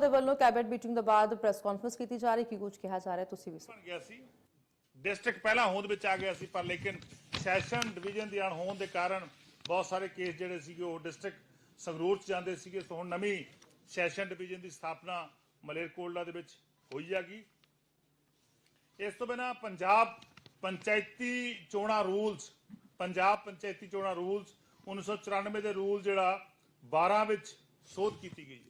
ਦੇ ਵੱਲੋਂ cabinet meeting ਤੋਂ ਬਾਅਦ ਪ੍ਰੈਸ ਕਾਨਫਰੰਸ ਕੀਤੀ ਜਾ ਰਹੀ, ਕੀ ਕੁਝ ਕਿਹਾ ਜਾ ਰਿਹਾ ਤੁਸੀਂ ਵੀ ਬਣ ਗਿਆ ਸੀ। ਡਿਸਟ੍ਰਿਕਟ ਪਹਿਲਾਂ ਹੋਂਦ ਵਿੱਚ ਆ ਗਿਆ ਸੀ, ਪਰ ਲੇਕਿਨ ਸੈਸ਼ਨ ਡਿਵੀਜ਼ਨ ਦੀ ਅਣਹੋਂਦ ਦੇ ਕਾਰਨ ਬਹੁਤ ਸਾਰੇ ਕੇਸ ਜਿਹੜੇ ਸੀਗੇ, ਉਹ ਡਿਸਟ੍ਰਿਕਟ ਸੰਗਰੂਰ ਚ ਜਾਂਦੇ ਸੀਗੇ। ਸੋ ਹੁਣ ਨਵੀਂ ਸੈਸ਼ਨ ਡਿਵੀਜ਼ਨ ਦੀ ਸਥਾਪਨਾ ਮਲੇਰਕੋਟਲਾ ਦੇ ਵਿੱਚ ਹੋਈ ਜਾਗੀ ਇਸ ਤੋਂ ਬਿਨਾ ਪੰਜਾਬ ਪੰਚਾਇਤੀ ਚੋਣਾਂ ਰੂਲਸ ਪੰਜਾਬ ਪੰਚਾਇਤੀ ਚੋਣਾਂ ਰੂਲਸ 1994 ਦੇ ਰੂਲ ਜਿਹੜਾ 12 ਵਿੱਚ ਸੋਧ ਕੀਤੀ ਗਈ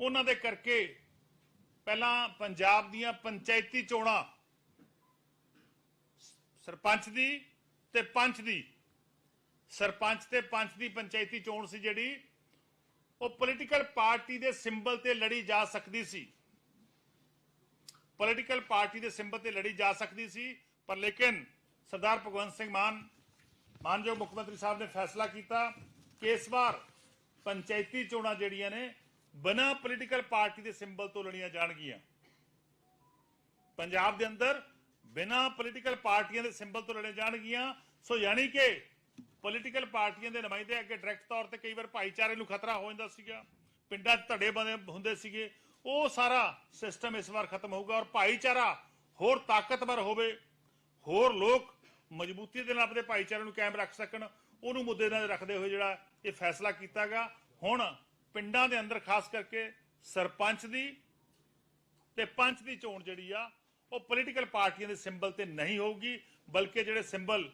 ਉਹਨਾਂ ਦੇ ਕਰਕੇ ਪਹਿਲਾਂ ਪੰਜਾਬ ਦੀਆਂ ਪੰਚਾਇਤੀ ਚੋਣਾਂ ਸਰਪੰਚ ਦੀ ਤੇ ਪੰਚ ਦੀ। ਸਰਪੰਚ ਤੇ ਪੰਚ ਦੀ ਪੰਚਾਇਤੀ ਚੋਣ ਸੀ ਜਿਹੜੀ। ਉਹ ਪੋਲੀਟੀਕਲ ਪਾਰਟੀ ਦੇ ਸਿੰਬਲ ਤੇ ਲੜੀ ਜਾ ਸਕਦੀ ਸੀ। ਪੋਲੀਟੀਕਲ ਪਾਰਟੀ ਦੇ ਸਿੰਬਲ ਤੇ ਲੜੀ ਜਾ ਸਕਦੀ ਸੀ, ਪਰ ਲੇਕਿਨ ਸਰਦਾਰ ਭਗਵੰਤ ਸਿੰਘ ਮਾਨ, ਮਾਨਯੋਗ ਮੁੱਖ ਮੰਤਰੀ ਸਾਹਿਬ ਨੇ ਫੈਸਲਾ ਕੀਤਾ ਕਿ ਇਸ ਵਾਰ ਪੰਚਾਇਤੀ ਚੋਣਾਂ ਜਿਹੜੀਆਂ ਨੇ ਬਿਨਾਂ ਪੋਲੀਟੀਕਲ ਪਾਰਟੀ ਦੇ ਸਿੰਬਲ ਤੋਂ ਲੜੀਆਂ ਜਾਣਗੀਆਂ। ਪੰਜਾਬ ਦੇ ਅੰਦਰ ਬਿਨਾਂ ਪੋਲੀਟੀਕਲ ਪਾਰਟੀਆਂ ਦੇ ਸਿੰਬਲ ਤੋਂ ਲੜੇ ਜਾਣਗੀਆਂ। ਸੋ ਯਾਨੀ ਕਿ ਪੋਲੀਟੀਕਲ ਪਾਰਟੀਆਂ ਦੇ ਨੁਮਾਇੰਦੇ ਅੱਗੇ ਡਾਇਰੈਕਟ ਤੌਰ ਤੇ ਕਈ ਵਾਰ ਭਾਈਚਾਰੇ ਨੂੰ ਖਤਰਾ ਹੋ ਜਾਂਦਾ ਸੀਗਾ। ਪਿੰਡਾਂ 'ਚ ਧੜੇ ਬਣੇ ਹੁੰਦੇ ਸੀਗੇ। ਉਹ ਸਾਰਾ ਸਿਸਟਮ ਇਸ ਵਾਰ ਖਤਮ ਹੋਊਗਾ ਔਰ ਭਾਈਚਾਰਾ ਹੋਰ ਤਾਕਤਵਰ ਹੋਵੇ, ਹੋਰ ਲੋਕ ਮਜ਼ਬੂਤੀ ਦੇ ਨਾਲ ਆਪਣੇ ਭਾਈਚਾਰੇ ਨੂੰ ਕਾਇਮ ਰੱਖ ਸਕਣ। ਉਹਨੂੰ ਮੁੱਦੇ ਨਾਲ ਰੱਖਦੇ ਹੋਏ ਜਿਹੜਾ ਇਹ ਫੈਸਲਾ ਕੀਤਾਗਾ ਹੁਣ ਪਿੰਡਾਂ ਦੇ ਅੰਦਰ ਖਾਸ ਕਰਕੇ ਸਰਪੰਚ ਦੀ ਤੇ ਪੰਚ ਦੀ ਚੋਣ ਜਿਹੜੀ ਆ, ਉਹ ਪੋਲੀਟੀਕਲ ਪਾਰਟੀਆਂ ਦੇ ਸਿੰਬਲ ਤੇ ਨਹੀਂ ਹੋਊਗੀ, ਬਲਕਿ ਜਿਹੜੇ ਸਿੰਬਲ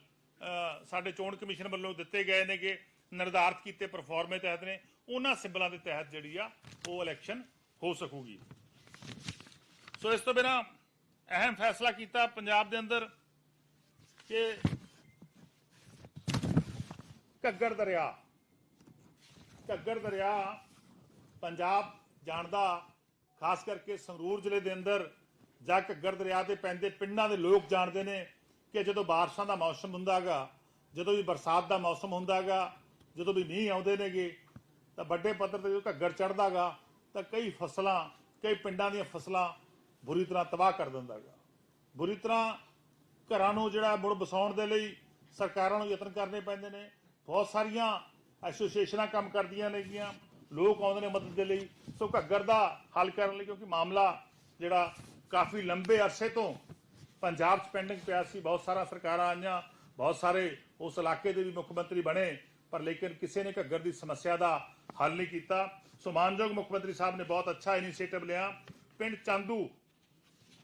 ਸਾਡੇ ਚੋਣ ਕਮਿਸ਼ਨ ਵੱਲੋਂ ਦਿੱਤੇ ਗਏ ਨੇਗੇ, ਨਿਰਧਾਰਤ ਕੀਤੇ ਪਰਫਾਰਮੇ ਤਹਿਤ ਨੇ, ਉਹਨਾਂ ਸਿੰਬਲਾਂ ਦੇ ਤਹਿਤ ਜਿਹੜੀ ਆ, ਉਹ ਇਲੈਕਸ਼ਨ ਹੋ ਸਕੂਗੀ। ਸੋ ਇਸ ਤੋਂ ਬਿਨਾ ਅਹਿਮ ਫੈਸਲਾ ਕੀਤਾ ਪੰਜਾਬ ਦੇ ਅੰਦਰ ਕਿ ਘੱਗਰ ਦਰਿਆ ਘੱਗਰ ਦਰਿਆ ਪੰਜਾਬ ਜਾਣਦਾ, ਖਾਸ ਕਰਕੇ ਸੰਗਰੂਰ ਜ਼ਿਲ੍ਹੇ ਦੇ ਅੰਦਰ ਜਾਂ ਘੱਗਰ ਦਰਿਆ 'ਤੇ ਪੈਂਦੇ ਪਿੰਡਾਂ ਦੇ ਲੋਕ ਜਾਣਦੇ ਨੇ ਕਿ ਜਦੋਂ ਬਾਰਿਸ਼ਾਂ ਦਾ ਮੌਸਮ ਹੁੰਦਾਗਾ ਜਦੋਂ ਵੀ ਬਰਸਾਤ ਦਾ ਮੌਸਮ ਹੁੰਦਾਗਾ ਜਦੋਂ ਵੀ ਮੀਂਹ ਆਉਂਦੇ ਨੇਗੇ, ਤਾਂ ਵੱਡੇ ਪੱਧਰ ਤੇ ਜਦੋਂ ਘੱਗਰ ਚੜਦਾਗਾ ਤਾਂ ਕਈ ਫਸਲਾਂ, ਕਈ ਪਿੰਡਾਂ ਦੀਆਂ ਫਸਲਾਂ ਬੁਰੀ ਤਰ੍ਹਾਂ ਤਬਾਹ ਕਰ ਦਿੰਦਾਗਾ ਬੁਰੀ ਤਰ੍ਹਾਂ ਘਰਾਂ ਨੂੰ ਜਿਹੜਾ ਮੁੜ ਬਸਾਉਣ ਦੇ ਲਈ ਸਰਕਾਰਾਂ ਨੂੰ ਯਤਨ ਕਰਨੇ ਪੈਂਦੇ ਨੇ। ਬਹੁਤ ਸਾਰੀਆਂ ਐਸੋਸੀਏਸ਼ਨਾਂ ਕੰਮ ਕਰਦੀਆਂ ਨੇਗੀਆਂ। ਲੋਕ ਆਉਂਦੇ ਨੇ ਮਦਦ ਦੇ ਲਈ। ਸੋ ਘੱਗਰ ਦਾ ਹੱਲ ਕਰਨ ਲਈ ਕਿਉਂਕਿ ਮਾਮਲਾ ਜਿਹੜਾ ਕਾਫੀ ਲੰਬੇ ਅਰਸੇ ਤੋਂ ਪੰਜਾਬ 'ਚ ਪੈਂਡਿੰਗ ਪਿਆ ਸੀ। ਬਹੁਤ ਸਾਰਾ ਸਰਕਾਰਾਂ ਆਈਆਂ, ਬਹੁਤ ਸਾਰੇ ਉਸ ਇਲਾਕੇ ਦੇ ਵੀ ਮੁੱਖ ਮੰਤਰੀ ਬਣੇ, ਪਰ ਲੇਕਿਨ ਕਿਸੇ ਨੇ ਘੱਗਰ ਦੀ ਸਮੱਸਿਆ ਦਾ ਹੱਲ ਨਹੀਂ ਕੀਤਾ। ਸੋ ਮਾਨਯੋਗ ਮੁੱਖ ਮੰਤਰੀ ਸਾਹਿਬ ਨੇ ਬਹੁਤ ਅੱਛਾ ਇਨੀਸ਼ੀਏਟਿਵ ਲਿਆ। ਪਿੰਡ ਚਾਂਦੂ,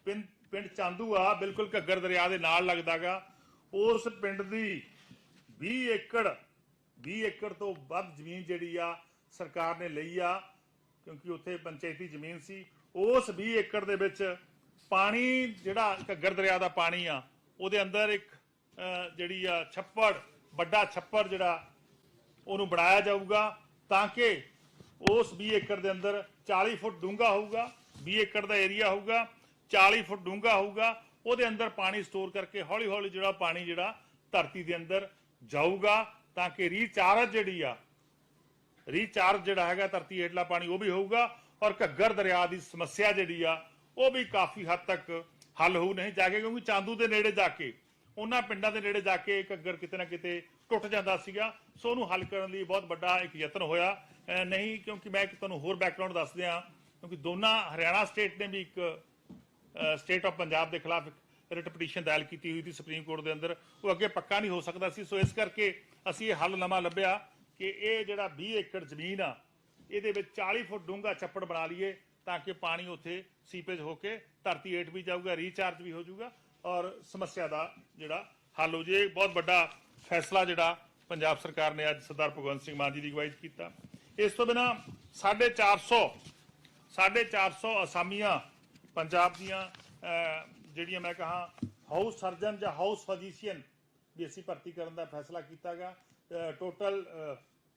ਪਿੰਡ ਪਿੰਡ ਚਾਂਦੂ ਆ, ਬਿਲਕੁਲ ਘੱਗਰ ਦਰਿਆ ਦੇ ਨਾਲ ਲੱਗਦਾਗਾ। ਉਸ ਪਿੰਡ ਦੀ 20 ਏਕੜ 20 ਏਕੜ ਤੋਂ ਵੱਧ ਜ਼ਮੀਨ ਜਿਹੜੀ ਆ ਸਰਕਾਰ ਨੇ ਲਈ ਆ, ਕਿਉਂਕਿ ਉੱਥੇ ਪੰਚਾਇਤੀ ਜ਼ਮੀਨ ਸੀ। ਉਸ 20 ਏਕੜ ਦੇ ਵਿੱਚ ਪਾਣੀ ਜਿਹੜਾ ਘੱਗਰ ਦਰਿਆ ਦਾ ਪਾਣੀ ਆ, ਉਹਦੇ ਅੰਦਰ ਇੱਕ ਜਿਹੜੀ ਆ ਛੱਪੜ, ਵੱਡਾ ਛੱਪੜ ਜਿਹੜਾ, ਉਹਨੂੰ ਬਣਾਇਆ ਜਾਊਗਾ ਤਾਂ ਕਿ ਉਸ 20 ਏਕੜ ਦੇ ਅੰਦਰ 40 ਫੁੱਟ ਡੂੰਘਾ ਹੋਊਗਾ 20 ਏਕੜ ਦਾ ਏਰੀਆ ਹੋਊਗਾ 40 ਫੁੱਟ ਡੂੰਘਾ ਹੋਊਗਾ, ਉਹਦੇ ਅੰਦਰ ਪਾਣੀ ਸਟੋਰ ਕਰਕੇ ਹੌਲੀ ਹੌਲੀ ਜਿਹੜਾ ਪਾਣੀ ਜਿਹੜਾ ਧਰਤੀ ਦੇ ਅੰਦਰ ਜਾਊਗਾ ਤਾਂ ਕਿ ਰੀਚਾਰਜ ਜਿਹੜੀ ਆ ਰੀਚਾਰਜ ਜਿਹੜਾ ਹੈਗਾ, ਧਰਤੀ ਹੇਠਲਾ ਪਾਣੀ, ਉਹ ਵੀ ਹੋਊਗਾ ਔਰ ਘੱਗਰ ਦਰਿਆ ਦੀ ਸਮੱਸਿਆ ਜਿਹੜੀ ਆ, ਉਹ ਵੀ ਕਾਫੀ ਹੱਦ ਤੱਕ ਹੱਲ ਹੋਊ, ਨਹੀਂ ਜਾ ਕੇ ਕਿਉਂਕਿ ਚਾਂਦੂ ਦੇ ਨੇੜੇ ਜਾ ਕੇ, ਉਹਨਾਂ ਪਿੰਡਾਂ ਦੇ ਨੇੜੇ ਜਾ ਕੇ ਘੱਗਰ ਕਿਤੇ ਨਾ ਕਿਤੇ ਟੁੱਟ ਜਾਂਦਾ ਸੀਗਾ। ਸੋ ਉਹਨੂੰ ਹੱਲ ਕਰਨ ਲਈ ਬਹੁਤ ਵੱਡਾ ਇੱਕ ਯਤਨ ਹੋਇਆ। ਨਹੀਂ, ਕਿਉਂਕਿ ਮੈਂ ਇੱਕ ਤੁਹਾਨੂੰ ਹੋਰ ਬੈਕਗ੍ਰਾਉਂਡ ਦੱਸ ਦਿਆਂ, ਕਿਉਂਕਿ ਦੋਨਾਂ ਹਰਿਆਣਾ ਸਟੇਟ ਨੇ ਵੀ ਇੱਕ ਸਟੇਟ ਆਫ ਪੰਜਾਬ ਦੇ ਖਿਲਾਫ ਰਿਟ ਪਟੀਸ਼ਨ ਦਾਇਰ ਕੀਤੀ ਹੋਈ ਸੀ ਸੁਪਰੀਮ ਕੋਰਟ ਦੇ ਅੰਦਰ। ਉਹ ਅੱਗੇ ਪੱਕਾ ਨਹੀਂ ਹੋ ਸਕਦਾ ਸੀ, ਸੋ ਇਸ ਕਰਕੇ ਅਸੀਂ ਇਹ ਹੱਲ ਨਵਾਂ ਲੱਭਿਆ। ਕਿ ਇਹ ਜਿਹੜਾ 20 ਏਕੜ ਜ਼ਮੀਨ ਆ, ਇਹਦੇ ਵਿੱਚ 40 ਫੁੱਟ ਡੂੰਘਾ ਛੱਪੜ ਬਣਾ ਲਈਏ ਤਾਂ ਕਿ ਪਾਣੀ ਉੱਥੇ ਸੀਪੇਜ ਹੋ ਕੇ ਧਰਤੀ ਹੇਠ ਵੀ ਜਾਊਗਾ ਰੀਚਾਰਜ ਵੀ ਹੋ ਜਾਊਗਾ ਔਰ ਸਮੱਸਿਆ ਦਾ ਜਿਹੜਾ ਹੱਲ ਹੋ ਜੇ ਇਹ ਬਹੁਤ ਵੱਡਾ ਫੈਸਲਾ ਜਿਹੜਾ ਪੰਜਾਬ ਸਰਕਾਰ ਨੇ ਅੱਜ ਸਰਦਾਰ ਭਗਵੰਤ ਸਿੰਘ ਮਾਨ ਜੀ ਦੀ ਅਗਵਾਈ 'ਚ ਕੀਤਾ। ਇਸ ਤੋਂ ਬਿਨਾ 450 450 ਅਸਾਮੀਆਂ ਪੰਜਾਬ ਦੀਆਂ ਜਿਹੜੀਆਂ ਮੈਂ ਕਹਾ ਹਾਊਸ ਸਰਜਨ ਜਾਂ ਹਾਊਸ ਫਿਜ਼ੀਸ਼ੀਅਨ ਵੀ ਅਸੀਂ ਭਰਤੀ ਕਰਨ ਦਾ ਫੈਸਲਾ ਕੀਤਾ ਕੀਤਾਗਾ। ਟੋਟਲ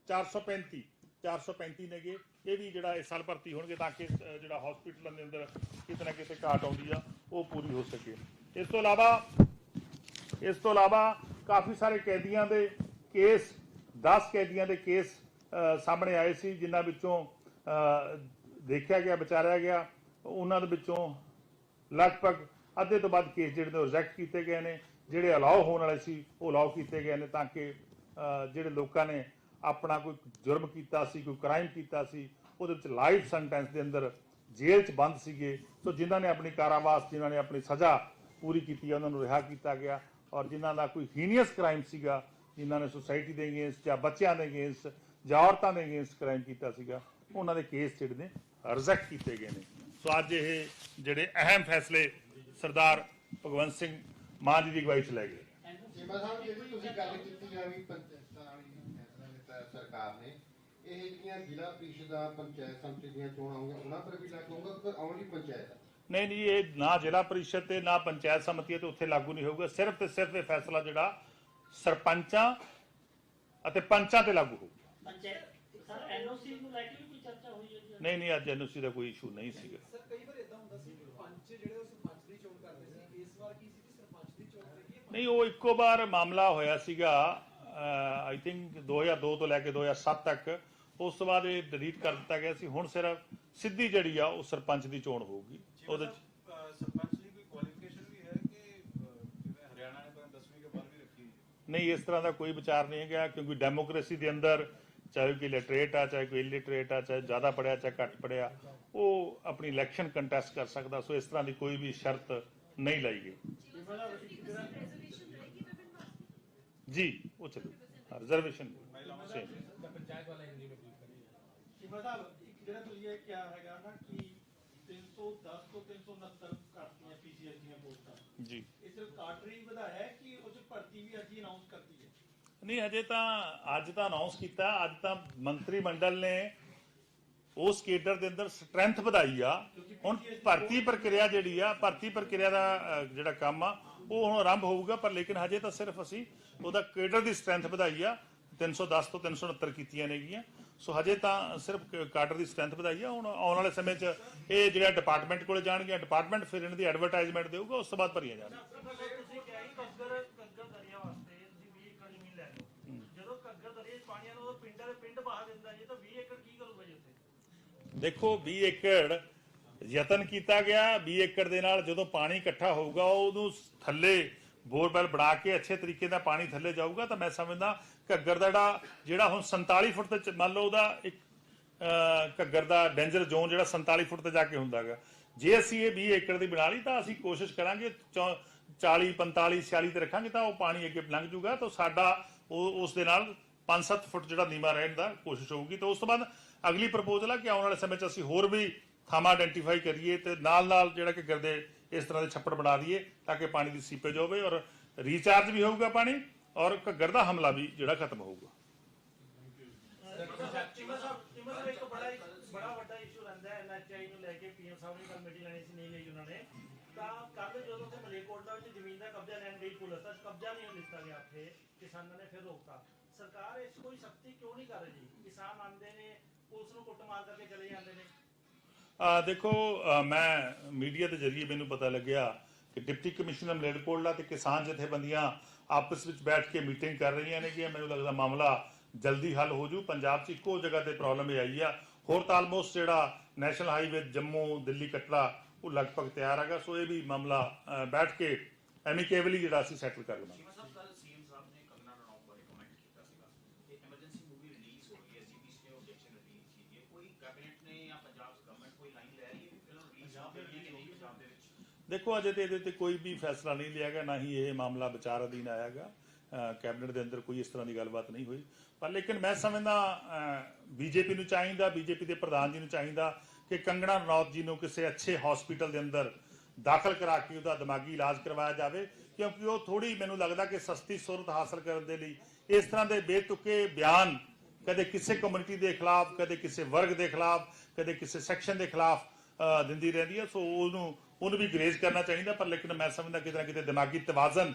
435 435 ਨੇਗੇ। ਇਹ ਵੀ ਜਿਹੜਾ ਇਸ ਸਾਲ ਭਰਤੀ ਹੋਣਗੇ ਤਾਂ ਕਿ ਜਿਹੜਾ ਹਸਪੀਟਲਾਂ ਦੇ ਅੰਦਰ ਕਿਤੇ ਨਾ ਕਿਤੇ ਘਾਟ ਆਉਂਦੀ ਆ, ਉਹ ਪੂਰੀ ਹੋ ਸਕੇ। ਇਸ ਤੋਂ ਇਲਾਵਾ, ਇਸ ਤੋਂ ਇਲਾਵਾ ਕਾਫੀ ਸਾਰੇ ਕੈਦੀਆਂ ਦੇ ਕੇਸ 10 ਕੈਦੀਆਂ ਦੇ ਕੇਸ ਸਾਹਮਣੇ ਆਏ ਸੀ, ਜਿਨ੍ਹਾਂ ਵਿੱਚੋਂ ਦੇਖਿਆ ਗਿਆ, ਵਿਚਾਰਿਆ ਗਿਆ। ਉਹਨਾਂ ਦੇ ਵਿੱਚੋਂ ਲਗਭਗ ਅੱਧੇ ਤੋਂ ਵੱਧ ਕੇਸ ਜਿਹੜੇ ਨੇ ਰਿਜੈਕਟ ਕੀਤੇ ਗਏ ਨੇ। ਜਿਹੜੇ ਅਲਾਉ ਹੋਣ ਵਾਲੇ ਸੀ, ਉਹ ਅਲਾਉ ਕੀਤੇ ਗਏ ਨੇ ਤਾਂ ਕਿ ਜਿਹੜੇ ਲੋਕਾਂ ਨੇ ਆਪਣਾ ਕੋਈ ਜੁਰਮ ਕੀਤਾ ਸੀ, ਕੋਈ ਕ੍ਰਾਈਮ ਕੀਤਾ ਸੀ, ਉਹਦੇ ਵਿੱਚ ਲਾਈਫ ਸੈਂਟੈਂਸ ਦੇ ਅੰਦਰ ਜੇਲ੍ਹ 'ਚ ਬੰਦ ਸੀਗੇ। ਸੋ ਜਿਨ੍ਹਾਂ ਨੇ ਆਪਣੀ ਕਾਰਾਵਾਸ, ਜਿਨ੍ਹਾਂ ਨੇ ਆਪਣੀ ਸਜ਼ਾ ਪੂਰੀ ਕੀਤੀ ਹੈ ਉਹਨਾਂ ਨੂੰ ਰਿਹਾ ਕੀਤਾ ਗਿਆ। ਔਰ ਜਿਨ੍ਹਾਂ ਦਾ ਕੋਈ ਹੀਨੀਅਸ ਕ੍ਰਾਈਮ ਸੀਗਾ, ਜਿਨ੍ਹਾਂ ਨੇ ਸੁਸਾਇਟੀ ਦੇ ਅਗੇਂਸਟ ਜਾਂ ਬੱਚਿਆਂ ਦੇ ਅਗੇਂਸਟ ਜਾਂ ਔਰਤਾਂ ਦੇ ਅਗੇਂਸਟ ਕ੍ਰਾਈਮ ਕੀਤਾ ਸੀਗਾ, ਉਹਨਾਂ ਦੇ ਕੇਸ ਜਿਹੜੇ ਨੇ ਰਿਜੈਕਟ ਕੀਤੇ ਗਏ ਨੇ। ਸੋ ਅੱਜ ਇਹ ਜਿਹੜੇ ਅਹਿਮ ਫੈਸਲੇ ਸਰਦਾਰ ਭਗਵੰਤ ਸਿੰਘ ਮਾਨ ਜੀ ਦੀ ਅਗਵਾਈ 'ਚ ਲੈ ਗਏ। ਚੀਮਾ ਸਾਹਿਬ ਜਿਹੜੀ ਤੁਸੀਂ ਗੱਲ ਕੀਤੀ ਆ ਵੀ ਪੰਚਾਇਤਾਂ ਵਾਲੀ ਫੈਸਲਾ ਲਿੱਤਾ ਸਰਕਾਰ ਨੇ ਇਹ ਜਿਹੜੀਆਂ ਜ਼ਿਲ੍ਹਾ ਪ੍ਰੀਸ਼ਦਾਂ ਪੰਚਾਇਤ ਸੰਮਤੀ ਦੀਆਂ ਚੋਣਾਂ ਹੋਣਗੀਆਂ ਉਹਨਾਂ ਪਰ ਵੀ ਲਾਗੂ ਹੋਊਗਾ ਕਿ ਆਉਣ ਵਾਲੀ ਪੰਚਾਇਤ ਨਹੀਂ ਨਹੀਂ ਇਹ ਨਾ ਜ਼ਿਲ੍ਹਾ ਪਰਿਸ਼ਦ ਤੇ ਨਾ ਪੰਚਾਇਤ ਸਮਿਤੀ ਤੇ ਉੱਥੇ ਲਾਗੂ ਨਹੀਂ ਹੋਊਗਾ ਸਿਰਫ ਤੇ ਸਿਰਫ ਇਹ ਫੈਸਲਾ ਜਿਹੜਾ ਸਰਪੰਚਾਂ ਅਤੇ ਪੰਚਾਂ ਤੇ ਲਾਗੂ ਹੋਊਗਾ। ਪੰਚਾਇਤ ਸਰ ਐਨਓਸੀ ਨੂੰ ਲੈ ਕੇ ਵੀ ਕੋਈ ਚਰਚਾ ਹੋਈ ਹੈ? ਜੀ ਨਹੀਂ ਨਹੀਂ ਅੱਜ ਐਨਓਸੀ ਦਾ ਕੋਈ ਇਸ਼ੂ ਨਹੀਂ ਸੀਗਾ। ਸਰ ਕਈ ਵਾਰ ਇਦਾਂ ਹੁੰਦਾ ਸੀ ਕਿ ਪੰਚ ਜਿਹੜੇ ਉਹ ਸਰਪੰਚ ਦੀ ਚੋਣ ਕਰਦੇ ਸੀ ਇਸ ਵਾਰ ਕੀ ਸੀ ਕਿ ਸਰਪੰਚ ਦੀ ਚੋਣ ਕਰੀਏ ਨਹੀਂ ਉਹ ਇੱਕੋ ਵਾਰ ਮਾਮਲਾ ਹੋਇਆ ਸੀਗਾ ਆਈ ਥਿੰਕ 2002 ਤੋਂ ਲੈ ਕੇ 2007 ਤੱਕ। ਉਸ ਤੋਂ ਬਾਅਦ ਇਹ ਡਿਲੀਟ ਕਰ ਦਿੱਤਾ ਗਿਆ ਸੀ। ਹੁਣ ਸਿਰਫ ਸਿੱਧੀ ਜਿਹੜੀ ਆ ਉਹ ਸਰਪੰਚ ਦੀ ਚੋਣ ਹੋਊਗੀ। ਉਹਦੇ ਸਰਪੰਚ ਲਈ ਕੋਈ ਕੁਆਲੀਫਿਕੇਸ਼ਨ ਵੀ ਹੈ ਕਿ ਜਿਵੇਂ ਹਰਿਆਣਾ ਨੇ ਤਾਂ 10ਵੀਂ ਕੇ ਬਾਅਦ ਵੀ ਰੱਖੀ ਹੋਈ ਹੈ? ਨਹੀਂ ਇਸ ਤਰ੍ਹਾਂ ਦਾ ਕੋਈ ਵਿਚਾਰ ਨਹੀਂ ਹੈਗਾ ਕਿਉਂਕਿ ਡੈਮੋਕ੍ਰੇਸੀ ਦੇ ਅੰਦਰ ਚਾਹੇ ਕੋਈ ਲਿਟਰੇਟ ਆ ਚਾਹੇ ਕੋਈ ਇਲਿਟਰੇਟ ਆ ਚਾਹੇ ਜ਼ਿਆਦਾ ਪੜਿਆ ਚਾਹੇ ਘੱਟ ਪੜਿਆ ਉਹ ਆਪਣੀ ਇਲੈਕਸ਼ਨ ਕੰਟੈਸਟ ਕਰ ਸਕਦਾ। ਸੋ ਇਸ ਤਰ੍ਹਾਂ ਦੀ ਕੋਈ ਵੀ ਸ਼ਰਤ ਨਹੀਂ ਲਾਈ ਗਈ। ਜੀ ਉਹ ਚਲੋ। ਰਿਜ਼ਰਵੇਸ਼ਨ ਸੇਮ ਸ਼ਿਮਾ ਸਾਹਿਬ ਇੱਕ ਜਿਹੜਾ ਤੁਸੀਂ ਇਹ ਕਿਹਾ ਹੈਗਾ ਨਾ ਕਿ 310 ਤੋਂ 369 ਕਰਤੀਆਂ ਪੀਸੀਐਸ ਦੀਆਂ ਪੋਸਟਾਂ। ਜੀ। ਇਹ ਸਿਰਫ ਕਾਡਰੀ ਵਧਾਇਆ ਹੈ ਕਿ ਉਹ 'ਚ ਭਰਤੀ ਵੀ ਅੱਜ ਹੀ ਅਨਾਉਂਸ ਕਰਤੀ ਹੈ? ਨਹੀਂ ਹਜੇ ਤਾਂ ਅੱਜ ਤਾਂ ਅਨਾਉਂਸ ਕੀਤਾ ਅੱਜ ਤਾਂ ਮੰਤਰੀ ਮੰਡਲ ਨੇ ਉਸ ਕੇਡਰ ਦੇ ਅੰਦਰ ਸਟਰੈਂਥ ਵਧਾਈ ਆ। ਹੁਣ ਭਰਤੀ ਪ੍ਰਕਿਰਿਆ ਜਿਹੜੀ ਆ ਭਰਤੀ ਪ੍ਰਕਿਰਿਆ ਦਾ ਅ, ਜਿਹੜਾ ਕੰਮ ਆ ਉਹ ਹੁਣ ਆਰੰਭ ਹੋਊਗਾ ਪਰ ਲੇਕਿਨ ਹਜੇ ਤਾਂ ਸਿਰਫ ਅਸੀਂ ਉਹਦਾ ਕੇਡਰ ਦੀ ਸਟਰੈਂਥ ਵਧਾਈ ਆ। 310 ਤੋਂ 369 ਕੀਤੀਆਂ ਨੇਗੀਆਂ। ਸੋ ਹਜੇ ਤਾਂ ਸਿਰਫ ਕ- ਕਾਡਰ ਦੀ ਸਟਰੈਂਥ ਵਧਾਈ ਆ। ਹੁਣ ਆਉਣ ਵਾਲੇ ਸਮੇਂ 'ਚ ਇਹ ਜਿਹੜਾ ਡਿਪਾਰਟਮੈਂਟ ਕੋਲੇ ਜਾਣਗੇ ਡਿਪਾਰਟਮੈਂਟ ਫਿਰ ਇਹਨਾਂ ਦੀ ਐਡਵਰਟਾਈਜ਼ਮੈਂਟ ਦੇਊਗਾ ਉਸ ਤੋਂ ਬਾਅਦ ਭਰੀਆਂ ਜਾਣਗੀਆਂ। ਤੁਸੀਂ ਕਿਹਾ ਕਿ ਕੱਗਰ ਕੱਗਰ ਦਰਿਆ ਵਾਸਤੇ ਤੁਸੀਂ 20 ਏਕੜ ਜ਼ਮੀਨ ਲੈ ਲਓ। ਜਦੋਂ ਕੱਗਰ ਦਰਿਆ 'ਚ ਪਾਣੀ ਆਉਂਦਾ ਉਦੋਂ ਪਿੰਡਾਂ ਦੇ ਪਿੰਡ ਬਹਾ ਦਿੰਦਾ ਜੀ ਤਾਂ 20 ਏਕੜ ਕੀ ਕਰੂਗਾ ਜੀ ਉੱਥੇ? ਦੇਖੋ 20 ਏਕੜ ਯਤਨ ਕੀਤਾ ਗਿਆ। 20 ਏਕੜ ਦੇ ਨਾਲ ਜਦੋਂ ਪਾਣੀ ਇਕੱਠਾ ਹੋਊਗਾ ਉਹਨੂੰ ਥੱਲੇ ਬੋਰਵੈਲ ਬਣਾ ਕੇ ਅੱਛੇ ਤਰੀਕੇ ਨਾਲ ਪਾਣੀ ਥੱਲੇ ਜਾਊਗਾ ਤਾਂ ਮੈਂ ਸਮਝਦਾ ਘੱਗਰ ਦਾ ਜਿਹੜਾ ਜਿਹੜਾ ਹੁਣ 47 ਫੁੱਟ ਤੇ ਚ- ਮੰਨ ਲਓ ਉਹਦਾ ਇੱਕ ਅਹ, ਘੱਗਰ ਦਾ ਡੇਂਜਰ ਜ਼ੋਨ ਜਿਹੜਾ 47 ਫੁੱਟ ਤੇ ਜਾ ਕੇ ਹੁੰਦਾਗਾ ਜੇ ਅਸੀਂ ਇਹ 20 ਏਕੜ ਦੀ ਬਣਾ ਲਈ ਤਾਂ ਅਸੀਂ ਕੋਸ਼ਿਸ਼ ਕਰਾਂਗੇ ਚੌ- 40 45 46 ਤੇ ਰੱਖਾਂਗੇ ਤਾਂ ਉਹ ਪਾਣੀ ਅੱਗੇ ਲੰਘ ਜੂਗਾ ਤਾਂ ਸਾਡਾ ਉਹ ਉਸ ਦੇ ਨਾਲ 5-7 ਫੁੱਟ ਜਿਹੜਾ ਨੀਵਾ ਰਹਿਣ ਦਾ ਕੋਸ਼ਿਸ਼ ਹੋਊਗੀ। ਤੇ ਉਸ ਤੋਂ ਬਾਅਦ ਅਗਲੀ ਪ੍ਰਪੋਜ਼ਲ ਆ ਕਿ ਆਉਣ ਵਾਲੇ ਸਮੇਂ 'ਚ ਅਸੀਂ ਹੋਰ ਵੀ ਥਾਵਾਂ ਆਇਡੈਂਟੀਫਾਈ ਕਰੀਏ ਤੇ ਨਾਲ ਨਾਲ ਜਿਹੜਾ ਕਿ ਗਰਦੇ ਇਸ ਤਰ੍ਹਾਂ ਦੇ ਛੱਪੜ ਬਣਾ ਦਈਏ ਤਾਂ ਕਿ ਪਾਣੀ ਦੀ ਸੀਪੇਜ ਹੋਵੇ ਔਰ ਰੀਚਾਰਜ ਵੀ ਹੋਊਗਾ ਪਾਣੀ ਔਰ ਘੱਗਰ ਦਾ ਹਮਲਾ ਵੀ ਜਿਹੜਾ ਖਤਮ ਹੋਊਗਾ। ਚਿਮਾ ਸਾਹਿਬ ਚਿਮਾ ਸਾਹਿਬ, ਇੱਕ ਬੜਾ ਬੜਾ ਵੱਡਾ ਇਸ਼ੂ ਰਹਿੰਦਾ ਹੈ ਐਨਐਚਆਈ ਨੂੰ ਲੈ ਕੇ, ਪੀਐਮ ਸਾਹਿਬ ਨੇ ਕੱਲ ਮੀਟਿੰਗ ਲੈਣੀ ਸੀ, ਨਹੀਂ ਲਈ ਉਹਨਾਂ ਨੇ। ਤਾਂ ਕੱਲ ਜਦੋਂ ਉੱਥੇ ਮਲੇਕੋਟਲਾ ਵਿੱਚ ਜ਼ਮੀਨ ਦਾ ਕਬਜ਼ਾ ਲੈਣ ਗਈ ਪੁਲਿਸ ਤਾਂ ਕਬਜ਼ਾ ਨਹੀਂ ਲਿੱਤਾ ਗਿਆ ਉੱਥੇ, ਕਿਸਾਨਾਂ ਨੇ ਫਿਰ ਰੋਕਤਾ। ਸਰਕਾਰ ਇਸ ਕੋਈ ਸਖਤੀ ਕਿਉਂ ਨਹੀਂ ਕਰ ਰਹੀ? ਕਿਸਾਨ ਆਉਂਦੇ ਨੇ ਪੁਲਿਸ ਨੂੰ ਕੁੱਟ ਕਰਕੇ ਚਲੇ ਜਾਂਦੇ ਨੇ। ਆ ਦੇਖੋ ਅ, ਮੈਂ ਮੀਡੀਆ ਦੇ ਜ਼ਰੀਏ ਮੈਨੂੰ ਪਤਾ ਲੱਗਿਆ ਕਿ ਡਿਪਟੀ ਕਮਿਸ਼ਨਰ ਮਲੇਰਕੋਟਲਾ ਤੇ ਕਿਸਾਨ ਜਥੇਬੰਦੀਆਂ ਆਪਸ ਵਿੱਚ ਬੈਠ ਕੇ ਮੀਟਿੰਗ ਕਰ ਰਹੀਆਂ ਨੇ ਕਿ ਮੈਨੂੰ ਲੱਗਦਾ ਮਾਮਲਾ ਜਲਦੀ ਹੱਲ ਹੋ ਜੂ। ਪੰਜਾਬ 'ਚ ਇੱਕੋ ਜਗ੍ਹਾ ਤੇ ਪ੍ਰੋਬਲਮ ਇਹ ਆਈ ਆ। ਹੋਰ ਤਾਂ ਆਲਮੋਸਟ ਜਿਹੜਾ ਨੈਸ਼ਨਲ ਹਾਈਵੇ ਜੰਮੂ ਦਿੱਲੀ ਕਟੜਾ ਉਹ ਲਗਭਗ ਤਿਆਰ ਹੈਗਾ। ਸੋ ਇਹ ਵੀ ਮਾਮਲਾ ਅ, ਬੈਠ ਕੇ ਐਮੀਕੇਬਲੀ ਜਿਹੜਾ ਅਸੀਂ ਸੈਟਲ ਕਰ ਲਵਾਂਗੇ। ਦੇਖੋ, ਅਜੇ ਤੇ ਇਹਦੇ ਤੇ ਕੋਈ ਵੀ ਫੈਸਲਾ ਨਹੀਂ ਲਿਆ ਗਿਆ, ਨਾ ਹੀ ਇਹ ਮਾਮਲਾ ਵਿਚਾਰ ਅਧੀਨ ਆਇਆਗਾ ਕੈਬਨਿਟ ਦੇ ਅੰਦਰ ਕੋਈ ਇਸ ਤਰ੍ਹਾਂ ਦੀ ਗੱਲਬਾਤ ਨਹੀਂ ਹੋਈ। ਪਰ ਲੇਕਿਨ ਮੈਂ ਸਮਝਦਾ ਬੀਜੇਪੀ ਨੂੰ ਚਾਹੀਦਾ, ਬੀਜੇਪੀ ਦੇ ਪ੍ਰਧਾਨ ਜੀ ਨੂੰ ਚਾਹੀਦਾ ਕਿ ਕੰਗਣਾ ਰਣੌਤ ਜੀ ਨੂੰ ਕਿਸੇ ਅੱਛੇ ਹਸਪੀਟਲ ਦੇ ਅੰਦਰ ਦਾਖਲ ਕਰਾ ਕੇ ਉਹਦਾ ਦਿਮਾਗੀ ਇਲਾਜ ਕਰਵਾਇਆ ਜਾਵੇ, ਕਿਉਂਕਿ ਉਹ ਥੋੜੀ ਮੈਨੂੰ ਲੱਗਦਾ ਕਿ ਸਸਤੀ ਸੂਰਤ ਹਾਸਲ ਕਰਨ ਦੇ ਲਈ ਇਸ ਤਰ੍ਹਾਂ ਦੇ ਬੇਤੁਕੇ ਬਿਆਨ ਕਦੇ ਕਿਸੇ ਕਮਿਊਨਿਟੀ ਦੇ ਖਿਲਾਫ, ਕਦੇ ਕਿਸੇ ਵਰਗ ਦੇ ਖਿਲਾਫ, ਕਦੇ ਕਿਸੇ ਸੈਕਸ਼ਨ ਦੇ ਖਿਲਾਫ ਦਿੰਦੀ ਰਹਿੰਦੀ ਹੈ ਸੋ ਉਹਨੂੰ ਉਹਨੂੰ ਵੀ ਗਰੇਜ਼ ਕਰਨਾ ਚਾਹੀਦਾ, ਪਰ ਲੇਕਿਨ ਮੈਂ ਸਮਝਦਾ ਕਿਤੇ ਨਾ ਕਿਤੇ ਦਿਮਾਗੀ ਤਵਾਜ਼ਨ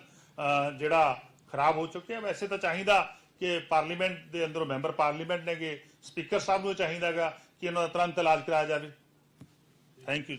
ਜਿਹੜਾ ਖਰਾਬ ਹੋ ਚੁੱਕਿਆ। ਵੈਸੇ ਤਾਂ ਚਾਹੀਦਾ ਕਿ ਪਾਰਲੀਮੈਂਟ ਦੇ ਅੰਦਰੋਂ ਮੈਂਬਰ ਪਾਰਲੀਮੈਂਟ ਨੇਗੇ, ਸਪੀਕਰ ਸਾਹਿਬ ਨੂੰ ਚਾਹੀਦਾਗਾ ਕਿ ਇਹਨਾਂ ਦਾ ਤੁਰੰਤ ਇਲਾਜ ਕਰਾਇਆ ਜਾਵੇ। Thank you